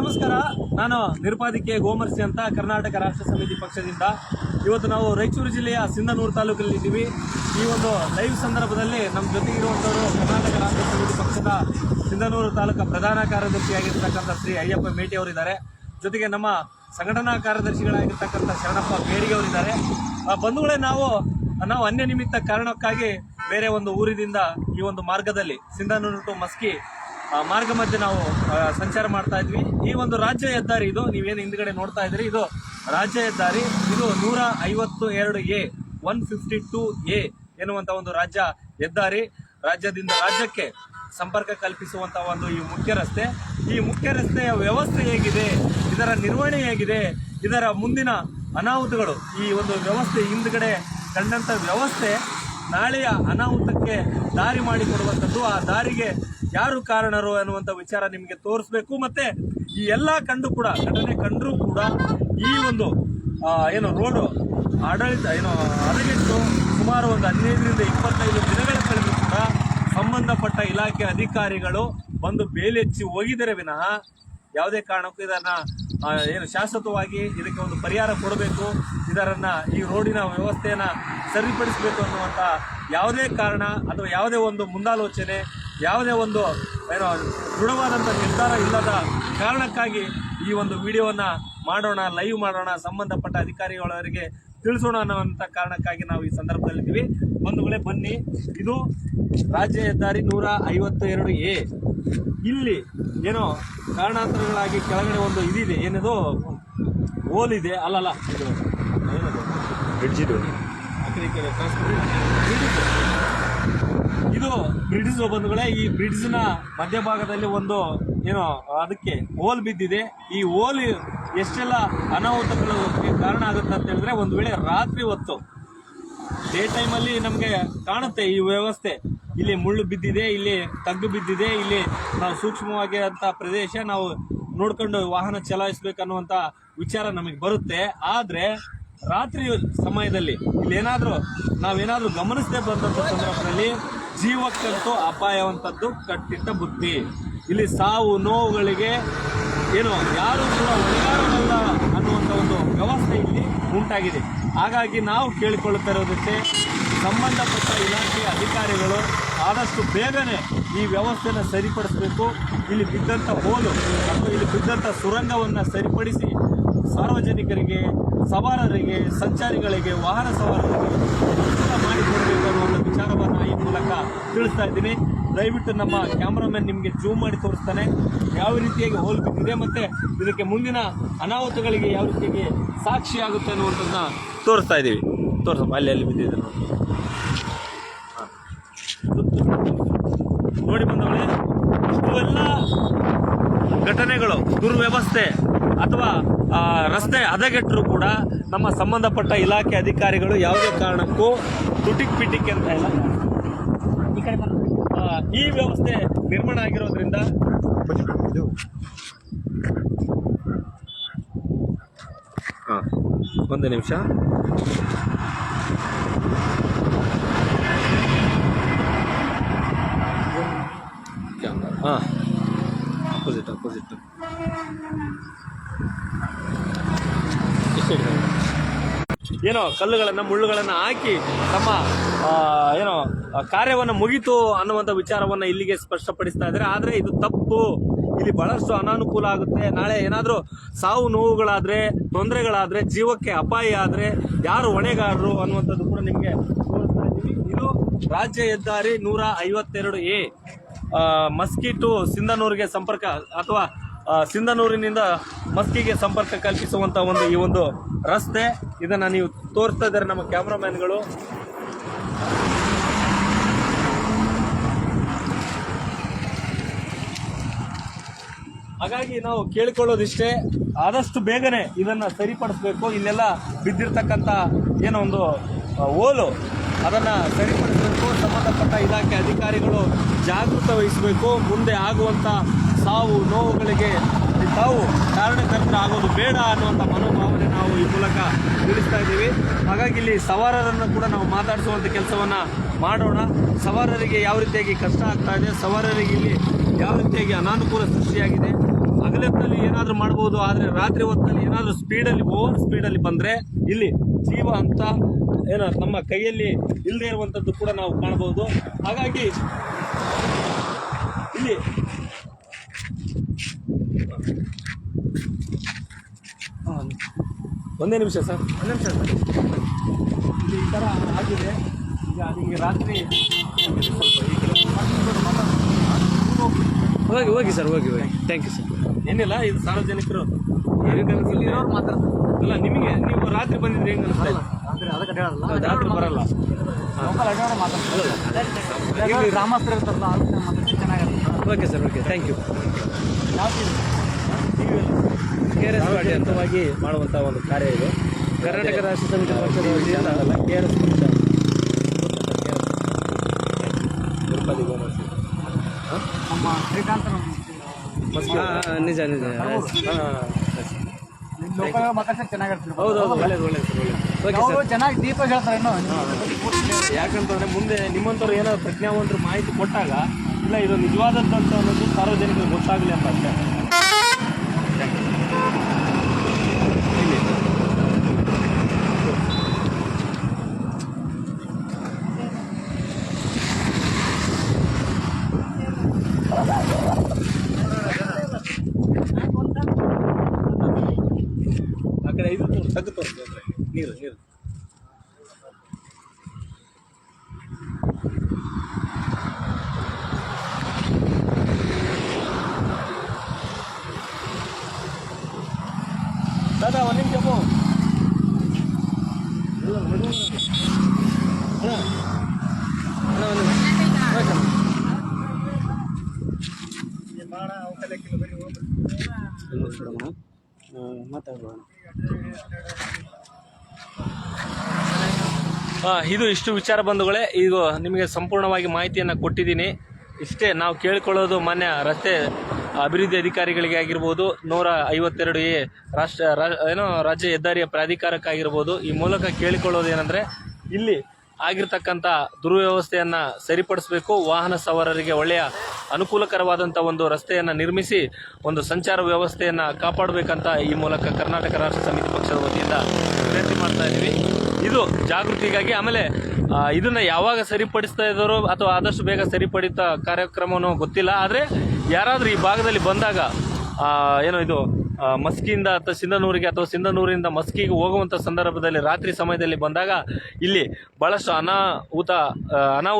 ನಮಸ್ಕಾರ. ನಾನು ನಿರ್ಪಾದಿಕೆ ಗೋಮರ್ಸಿ ಅಂತ ಕರ್ನಾಟಕ ರಾಷ್ಟ್ರ ಸಮಿತಿ ಪಕ್ಷದಿಂದ ಇವತ್ತು ನಾವು ರಾಯಚೂರು ಜಿಲ್ಲೆಯ ಸಿಂಧನೂರು ತಾಲೂಕಲ್ಲಿ ಇದ್ದೀವಿ. ಈ ಒಂದು ಲೈವ್ ಸಂದರ್ಭದಲ್ಲಿ ನಮ್ಮ ಜೊತೆಗಿರುವಂಥವರು ಕರ್ನಾಟಕ ರಾಷ್ಟ್ರ ಸಮಿತಿ ಪಕ್ಷದ ಸಿಂಧನೂರು ತಾಲೂಕು ಪ್ರಧಾನ ಕಾರ್ಯದರ್ಶಿಯಾಗಿರ್ತಕ್ಕಂಥ ಶ್ರೀ ಅಯ್ಯಪ್ಪ ಮೇಟಿ ಅವರಿದ್ದಾರೆ. ಜೊತೆಗೆ ನಮ್ಮ ಸಂಘಟನಾ ಕಾರ್ಯದರ್ಶಿಗಳಾಗಿರ್ತಕ್ಕಂಥ ಶರಣಪ್ಪ ಬೇಡಿಗೆ ಅವರಿದ್ದಾರೆ. ಆ, ಬಂಧುಗಳೇ ನಾವು ನಾವು ಅನ್ಯ ನಿಮಿತ್ತ ಕಾರಣಕ್ಕಾಗಿ ಬೇರೆ ಒಂದು ಊರಿನಿಂದ ಈ ಒಂದು ಮಾರ್ಗದಲ್ಲಿ ಸಿಂಧನೂರು ಟು ಮಸ್ಕಿ ಮಾರ್ಗ ಮಧ್ಯೆ ನಾವು ಸಂಚಾರ ಮಾಡ್ತಾ ಇದ್ವಿ. ಈ ಒಂದು ರಾಜ್ಯ ಹೆದ್ದಾರಿ ಇದು, ನೀವೇನು ಹಿಂದ್ಗಡೆ ನೋಡ್ತಾ ಇದ್ರಿ ಇದು ರಾಜ್ಯ ಹೆದ್ದಾರಿ. ಇದು ನೂರ ಐವತ್ತು ಎರಡು A, one fifty two A ಎನ್ನುವಂತ ಒಂದು ರಾಜ್ಯ ಹೆದ್ದಾರಿ. ರಾಜ್ಯದಿಂದ ರಾಜ್ಯಕ್ಕೆ ಸಂಪರ್ಕ ಕಲ್ಪಿಸುವಂತ ಒಂದು ಈ ಮುಖ್ಯ ರಸ್ತೆ. ಈ ಮುಖ್ಯ ರಸ್ತೆಯ ವ್ಯವಸ್ಥೆ ಹೇಗಿದೆ, ಇದರ ನಿರ್ವಹಣೆ ಹೇಗಿದೆ, ಇದರ ಮುಂದಿನ ಅನಾಹುತಗಳು, ಈ ಒಂದು ವ್ಯವಸ್ಥೆ ಹಿಂದ್ಗಡೆ ಕಂಡಂತ ವ್ಯವಸ್ಥೆ ನಾಳೆಯ ಅನಾಹುತಕ್ಕೆ ದಾರಿ ಮಾಡಿಕೊಡುವಂಥದ್ದು. ಆ ದಾರಿಗೆ ಯಾರು ಕಾರಣರು ಅನ್ನುವಂಥ ವಿಚಾರ ನಿಮಗೆ ತೋರಿಸ್ಬೇಕು. ಮತ್ತೆ ಈ ಎಲ್ಲ ಕಂಡು ಕೂಡ ಘಟನೆ ಕಂಡರೂ ಕೂಡ ಈ ಒಂದು ಏನು ರೋಡು ಆಡಳಿತ, ಏನು ಹದಗೆಟ್ಟು ಸುಮಾರು ಒಂದು ಹದಿನೈದರಿಂದ ಇಪ್ಪತ್ತೈದು ದಿನಗಳ ಕಳೆದು ಕೂಡ ಸಂಬಂಧಪಟ್ಟ ಇಲಾಖೆ ಅಧಿಕಾರಿಗಳು ಬಂದು ಬೇಲೆಚ್ಚಿ ಹೋಗಿದರೆ ವಿನಃ ಯಾವುದೇ ಕಾರಣಕ್ಕೂ ಇದನ್ನ ಏನು ಶಾಶ್ವತವಾಗಿ ಇದಕ್ಕೆ ಒಂದು ಪರಿಹಾರ ಕೊಡಬೇಕು, ಇದರನ್ನ ಈ ರೋಡಿನ ವ್ಯವಸ್ಥೆಯನ್ನು ಸರಿಪಡಿಸಬೇಕು ಅನ್ನುವಂಥ ಯಾವುದೇ ಕಾರಣ ಅಥವಾ ಯಾವುದೇ ಒಂದು ಮುಂದಾಲೋಚನೆ ಯಾವುದೇ ಒಂದು ಏನೋ ದೃಢವಾದಂಥ ನಿರ್ಧಾರ ಇಲ್ಲದ ಕಾರಣಕ್ಕಾಗಿ ಈ ಒಂದು ವಿಡಿಯೋವನ್ನು ಮಾಡೋಣ ಲೈವ್ ಮಾಡೋಣ ಸಂಬಂಧಪಟ್ಟ ಅಧಿಕಾರಿಗಳವರಿಗೆ ತಿಳಿಸೋಣ ಅನ್ನೋವಂಥ ಕಾರಣಕ್ಕಾಗಿ ನಾವು ಈ ಸಂದರ್ಭದಲ್ಲಿದ್ದೀವಿ. ಬಂಧುಗಳೇ ಬನ್ನಿ. ಇದು ರಾಜ್ಯ ಹೆದ್ದಾರಿ ನೂರ ಐವತ್ತ ಎರಡು ಎ. ಇಲ್ಲಿ ಏನೋ ಕಾರಣಾಂತರಗಳಾಗಿ ಕೆಳಗಡೆ ಒಂದು ಇದಿದೆ. ಏನದು? ಓಲ್ ಇದೆ. ಅಲ್ಲಲ್ಲ ಇದು ಏನದು? ಬ್ರಿಡ್ಜ್ ಇದು. ಬ್ರಿಡ್ಜ್ ಬಂಧುಗಳೇ ಈ ಬ್ರಿಡ್ಜ್ನ ಮಧ್ಯಭಾಗದಲ್ಲಿ ಒಂದು ಏನೋ, ಅದಕ್ಕೆ ಹೋಲ್ ಬಿದ್ದಿದೆ. ಈ ಹೋಲ್ ಎಷ್ಟೆಲ್ಲ ಅನಾಹುತಗಳು ಕಾರಣ ಆಗುತ್ತೆ ಅಂತ ಹೇಳಿದ್ರೆ, ಒಂದು ವೇಳೆ ರಾತ್ರಿ ಹೊತ್ತು, ಡೇ ಟೈಮಲ್ಲಿ ನಮಗೆ ಕಾಣುತ್ತೆ ಈ ವ್ಯವಸ್ಥೆ. ಇಲ್ಲಿ ಮುಳ್ಳು ಬಿದ್ದಿದೆ, ಇಲ್ಲಿ ತಗ್ಗು ಬಿದ್ದಿದೆ, ಇಲ್ಲಿ ನಾವು ಸೂಕ್ಷ್ಮವಾಗಿ ಅಂತ ಪ್ರದೇಶ, ನಾವು ನೋಡ್ಕೊಂಡು ವಾಹನ ಚಲಾಯಿಸ್ಬೇಕನ್ನುವಂತ ವಿಚಾರ ನಮಗೆ ಬರುತ್ತೆ. ಆದ್ರೆ, ರಾತ್ರಿ ಸಮಯದಲ್ಲಿ ಇಲ್ಲಿ ಏನಾದರೂ ನಾವೇನಾದ್ರೂ ಗಮನಿಸದೆ ಬಂದಂತ ಸಂದರ್ಭದಲ್ಲಿ ಜೀವಕ್ಕಂತೂ ಅಪಾಯವಂತದ್ದು ಕಟ್ಟಿಟ್ಟ ಬುದ್ಧಿ. ಇಲ್ಲಿ ಸಾವು, ನೋವುಗಳಿಗೆ ಏನು, ಯಾರು ಕೂಡ ಹೊಣೆಗಾರರಲ್ಲ ಅನ್ನುವಂಥ ಒಂದು ವ್ಯವಸ್ಥೆ ಇಲ್ಲಿ ಉಂಟಾಗಿದೆ. ಹಾಗಾಗಿ ನಾವು ಕೇಳಿಕೊಳ್ಳುತ್ತಾ ಇರೋದಕ್ಕೆ ಸಂಬಂಧಪಟ್ಟ ಇಲಾಖೆಯ ಅಧಿಕಾರಿಗಳು ಆದಷ್ಟು ಬೇಗನೆ ಈ ವ್ಯವಸ್ಥೆನ ಸರಿಪಡಿಸಬೇಕು. ಇಲ್ಲಿ ಬಿದ್ದಂಥ ಹೋಲು ಅಥವಾ ಇಲ್ಲಿ ಬಿದ್ದಂಥ ಸುರಂಗವನ್ನು ಸರಿಪಡಿಸಿ ಸಾರ್ವಜನಿಕರಿಗೆ, ಸವಾರರಿಗೆ, ಸಂಚಾರಿಗಳಿಗೆ, ವಾಹನ ಸವಾರರಿಗೆ ಅನುಕೂಲ ಮಾಡಿಕೊಡಬೇಕು ವಿಚಾರವನ್ನು ಈ ಮೂಲಕ ತಿಳಿಸ್ತಾ ಇದ್ದೀನಿ. ದಯವಿಟ್ಟು ನಮ್ಮ ಕ್ಯಾಮ್ರಾಮನ್ ನಿಮಗೆ ಜೂಮ್ ಮಾಡಿ ತೋರಿಸ್ತಾನೆ. ಯಾವ ರೀತಿಯಾಗಿ ಹೋಲ್ ಬಿದ್ದಿದೆ ಮತ್ತೆ ಇದಕ್ಕೆ ಮುಂದಿನ ಅನಾಹುತಗಳಿಗೆ ಯಾವ ರೀತಿಯಾಗಿ ಸಾಕ್ಷಿ ಆಗುತ್ತೆ ಅನ್ನುವಂಥದ್ದನ್ನ ತೋರಿಸ್ತಾ ಇದ್ದೀವಿ. ತೋರಿಸಪ್ಪ ಅಲ್ಲಿ ಅಲ್ಲಿ ಬಿದ್ದಿದೆ. ನೋಡಿ. ಬಂದವಳೆ, ಇಷ್ಟುವೆಲ್ಲ ಘಟನೆಗಳು, ದುರ್ವ್ಯವಸ್ಥೆ ಅಥವಾ ರಸ್ತೆ ಹದಗೆಟ್ಟರು ಕೂಡ ನಮ್ಮ ಸಂಬಂಧಪಟ್ಟ ಇಲಾಖೆ ಅಧಿಕಾರಿಗಳು ಯಾವುದೇ ಕಾರಣಕ್ಕೂ ತುಟಿಕ್ ಪಿಟಿಕ್ ಅಂತ ಇಲ್ಲ ಆ, ಈ ವ್ಯವಸ್ಥೆ ನಿರ್ಮಾಣ ಆಗಿರೋದ್ರಿಂದ ಒಂದು ನಿಮಿಷ. ಹಾಂ ಅಪೋಸಿಟ್ ಅಪೋಸಿಟ್ ಏನೋ ಕಲ್ಲುಗಳನ್ನು, ಮುಳ್ಳುಗಳನ್ನು ಹಾಕಿ ತಮ್ಮ ಏನೋ ಕಾರ್ಯವನ್ನು ಮುಗಿತು ಅನ್ನುವಂಥ ವಿಚಾರವನ್ನು ಇಲ್ಲಿಗೆ ಸ್ಪಷ್ಟಪಡಿಸ್ತಾ ಇದ್ದಾರೆ. ಆದರೆ ಇದು ತಪ್ಪು. ಇಲ್ಲಿ ಬಹಳಷ್ಟು ಅನಾನುಕೂಲ ಆಗುತ್ತೆ. ನಾಳೆ ಏನಾದರೂ ಸಾವು ನೋವುಗಳಾದ್ರೆ, ತೊಂದರೆಗಳಾದ್ರೆ, ಜೀವಕ್ಕೆ ಅಪಾಯ ಆದರೆ ಯಾರು ಹೊಣೆಗಾರರು ಅನ್ನುವಂಥದ್ದು ಕೂಡ ನಿಮಗೆ ತೋರಿಸ್ತಾ ಇದ್ದೀವಿ. ಇದು ರಾಜ್ಯ ಹೆದ್ದಾರಿ ನೂರ ಐವತ್ತೆರಡು ಎ ಮಸ್ಕಿಟು ಸಿಂಧನೂರಿಗೆ ಸಂಪರ್ಕ ಅಥವಾ ಸಿಂಧನೂರಿನಿಂದ ಮಸ್ಕಿಗೆ ಸಂಪರ್ಕ ಕಲ್ಪಿಸುವಂತ ಒಂದು ಈ ಒಂದು ರಸ್ತೆ. ಇದನ್ನ ನೀವು ತೋರಿಸ್ತಾ ಇದ್ದಾರೆ ನಮ್ಮ ಕ್ಯಾಮ್ರಾಮ್ಯಾನ್ಗಳು. ಹಾಗಾಗಿ ನಾವು ಕೇಳಿಕೊಳ್ಳೋದಿಷ್ಟೇ. ಆದಷ್ಟು ಬೇಗನೆ ಇದನ್ನ ಸರಿಪಡಿಸ್ಬೇಕು. ಇಲ್ಲೆಲ್ಲ ಬಿದ್ದಿರ್ತಕ್ಕಂಥ ಏನೋ ಒಂದು ಓಲು ಅದನ್ನ ಸರಿಪಡಿಸಬೇಕು. ಸಂಬಂಧಪಟ್ಟ ಇಲಾಖೆ ಅಧಿಕಾರಿಗಳು ಜಾಗೃತ ವಹಿಸಬೇಕು, ಮುಂದೆ ಆಗುವಂಥ ಸಾವು, ನೋವುಗಳಿಗೆ ತಾವು ಕಾರಣಕರ್ತರಾಗೋದು ಬೇಡ ಅನ್ನುವಂಥ ಮನೋಭಾವನೆ ನಾವು ಈ ಮೂಲಕ ತಿಳಿಸ್ತಾ ಇದ್ದೀವಿ. ಹಾಗಾಗಿ ಇಲ್ಲಿ ಸವಾರರನ್ನು ಕೂಡ ನಾವು ಮಾತಾಡಿಸುವಂಥ ಕೆಲಸವನ್ನು ಮಾಡೋಣ. ಸವಾರರಿಗೆ ಯಾವ ರೀತಿಯಾಗಿ ಕಷ್ಟ ಆಗ್ತಾ ಇದೆ, ಸವಾರರಿಗೆ ಇಲ್ಲಿ ಯಾವ ರೀತಿಯಾಗಿ ಅನಾನುಕೂಲ ಸೃಷ್ಟಿಯಾಗಿದೆ. ಹಗಲೊತ್ತಲ್ಲಿ ಏನಾದರೂ ಮಾಡ್ಬೋದು ಆದರೆ ರಾತ್ರಿ ಹೊತ್ತಲ್ಲಿ ಏನಾದರೂ ಸ್ಪೀಡಲ್ಲಿ ಓವರ್ ಸ್ಪೀಡಲ್ಲಿ ಬಂದರೆ ಇಲ್ಲಿ ಜೀವ ಅಂತ ಏನೋ ನಮ್ಮ ಕೈಯಲ್ಲಿ ಇಲ್ಲದೆ ಇರುವಂಥದ್ದು ಕೂಡ ನಾವು ಕಾಣಬಹುದು. ಹಾಗಾಗಿ ಇಲ್ಲಿ ಒಂದೇ ನಿಮಿಷ ಸರ್. ಒಂದೇ ನಿಮಿಷ ಸರ್. ಇಲ್ಲಿ ಈ ಥರ ಆಗಿದೆ. ಈಗ ನಿಮಗೆ ರಾತ್ರಿ ಹೋಗಿ ಹೋಗಿ ಸರ್ ಹೋಗಿ ಹೋಗಿ. ಥ್ಯಾಂಕ್ ಯು ಸರ್ ಏನಿಲ್ಲ ಇದು ಸಾರ್ವಜನಿಕರು. ಮಾತಾಡ್ತಾರೆ? ಅಲ್ಲ ನಿಮಗೆ ನೀವು ರಾತ್ರಿ ಬಂದಿದ್ರೆ ಹೆಂಗೆ ಬರಲ್ಲ ಇರ್ತಾರಲ್ಲ ಅವ್ರ ಮಾತಾಡಿ ಚೆನ್ನಾಗಿರುತ್ತೆ okay sir okay. Thank you K R S party ಅಂತವಾಗಿ ಮಾಡುವಂಥ ಒಂದು ಕಾರ್ಯ ಇದು. ಕರ್ನಾಟಕ ರಾಷ್ಟ್ರ ಸಮಿತಿ ಪಕ್ಷದ ವತಿಯಿಂದ K R S Tirupati Gomathi ನಮ್ಮ ಶ್ರೀಕಾಂತ್ ಹಾಂ ಹಾಂ ನಿಜ ನಿಜ. ಲೋಕಲ್ ಮಾತಾಡ್ಸಕ್ ಚೆನ್ನಾಗಿರ್ತಾರೆ ಹೌದು ಒಳ್ಳೇದು ಒಳ್ಳೇದು ಸರ್ ಒಳ್ಳೇದು ಅವರು ಚೆನ್ನಾಗಿ ದೀಪ ಹೇಳ್ತಾರೆ ಇನ್ನೂ. ಯಾಕಂತಂದ್ರೆ ಮುಂದೆ ನಿಮ್ಮಂಥವ್ರು ಏನೋ ಪ್ರಜ್ಞಾವಂತರು ಮಾಹಿತಿ ಕೊಟ್ಟಾಗ ಇಲ್ಲ ಇದು ನಿಜವಾದದ್ದು ಅಂತ ಅನ್ನೋದು ಸಾರ್ವಜನಿಕರಿಗೆ ಗೊತ್ತಾಗಲಿ ಅಂತ ಅಷ್ಟೇ ಆ ಕಡೆ ಇದು ತೋರ್ಸು, ತೆಗ್ದು ತೋರಿಸಿ ನೀರು ನೀರು ದಾದಾ ಒಂದು ನಿಮಿಷ ಪೋ ಮಾತಾಡೋಣ ಆ, ಇದು ಇಷ್ಟು ವಿಚಾರ ಬಂಧುಗಳೇ, ಇದು ನಿಮಗೆ ಸಂಪೂರ್ಣವಾಗಿ ಮಾಹಿತಿಯನ್ನು ಕೊಟ್ಟಿದ್ದೀನಿ. ಇಷ್ಟೇ, ನಾವು ಕೇಳಿಕೊಳ್ಳೋದು ಮಾನ್ಯ ರಸ್ತೆ ಅಭಿವೃದ್ಧಿ ಅಧಿಕಾರಿಗಳಿಗೆ ಆಗಿರ್ಬೋದು, ನೂರ ಐವತ್ತೆರಡು ಎ ರಾಷ್ಟ್ರ ಏನೋ, ರಾಜ್ಯ ಹೆದ್ದಾರಿಯ ಪ್ರಾಧಿಕಾರಕ್ಕಾಗಿರ್ಬೋದು, ಈ ಮೂಲಕ ಕೇಳಿಕೊಳ್ಳೋದು ಏನಂದರೆ, ಇಲ್ಲಿ ಆಗಿರ್ತಕ್ಕಂಥ ದುರ್ವ್ಯವಸ್ಥೆಯನ್ನು ಸರಿಪಡಿಸಬೇಕು, ವಾಹನ ಸವಾರರಿಗೆ ಒಳ್ಳೆಯ ಅನುಕೂಲಕರವಾದಂಥ ಒಂದು ರಸ್ತೆಯನ್ನು ನಿರ್ಮಿಸಿ ಒಂದು ಸಂಚಾರ ವ್ಯವಸ್ಥೆಯನ್ನು ಕಾಪಾಡಬೇಕಂತ ಈ ಮೂಲಕ ಕರ್ನಾಟಕ ರಾಷ್ಟ್ರ ಸಮಿತಿ ಪಕ್ಷದ ವತಿಯಿಂದ ವಿನಂತಿ ಮಾಡ್ತಾ ಇದ್ದೀವಿ. ಇದು ಜಾಗೃತಿಗಾಗಿ ಆಮೇಲೆ ಇದನ್ನು ಯಾವಾಗ ಸರಿಪಡಿಸ್ತಾ ಇದ್ದಾರೋ ಅಥವಾ ಆದಷ್ಟು ಬೇಗ ಸರಿಪಡಿತ ಕಾರ್ಯಕ್ರಮವೋ ಗೊತ್ತಿಲ್ಲ. ಆದರೆ ಯಾರಾದರೂ ಈ ಭಾಗದಲ್ಲಿ ಬಂದಾಗ ಏನು ಇದು ಮಸ್ಕಿಯಿಂದ ಅಥವಾ ಸಿಂಧನೂರಿಗೆ ಅಥವಾ ಸಿಂಧನೂರಿಂದ ಮಸ್ಕಿಗೆ ಹೋಗುವಂಥ ಸಂದರ್ಭದಲ್ಲಿ ರಾತ್ರಿ ಸಮಯದಲ್ಲಿ ಬಂದಾಗ ಇಲ್ಲಿ ಭಾಳಷ್ಟು ಅನಾಹುತ ಅನಾಹುತ